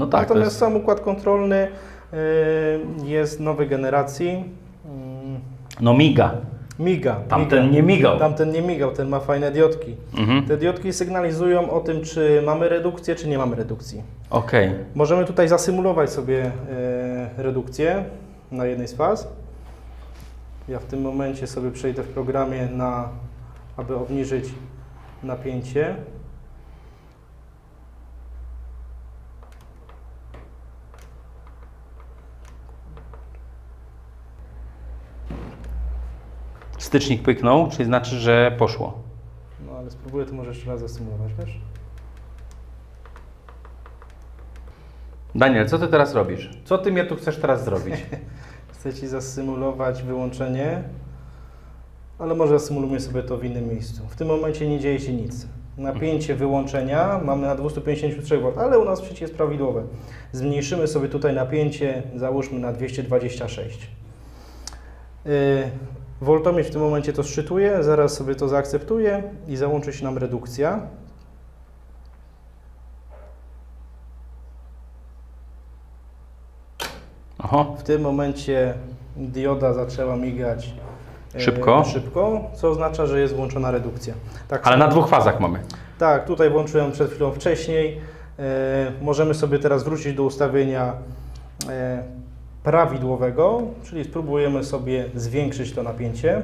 No tak, to Natomiast jest... sam układ kontrolny y, jest nowej generacji. Mm, No miga. Miga. Tamten miga. nie migał. Tamten nie migał, ten ma fajne diodki. Mhm. Te diodki sygnalizują o tym, czy mamy redukcję, czy nie mamy redukcji. Okej. Możemy tutaj zasymulować sobie e, redukcję na jednej z faz. Ja w tym momencie sobie przejdę w programie na, aby obniżyć napięcie. Stycznik pyknął, czyli znaczy, że poszło. No ale spróbuję to może jeszcze raz zasymulować, wiesz? Daniel, co ty teraz robisz? Co ty mnie tu chcesz teraz zrobić? Chcę Ci zasymulować wyłączenie, ale może zasymulujmy sobie to w innym miejscu. W tym momencie nie dzieje się nic. Napięcie wyłączenia mamy na 253 V, ale u nas przecież jest prawidłowe. Zmniejszymy sobie tutaj napięcie, załóżmy na 226. Yy, Voltomierz w tym momencie to szczytuje, zaraz sobie to zaakceptuję i załączy się nam redukcja. Oho, W tym momencie dioda zaczęła migać e, Szybko. szybko, co oznacza, że jest włączona redukcja. Tak, ale na dwóch fazach mamy. tak tutaj włączyłem przed chwilą wcześniej. E, możemy sobie teraz wrócić do ustawienia e, prawidłowego, czyli spróbujemy sobie zwiększyć to napięcie.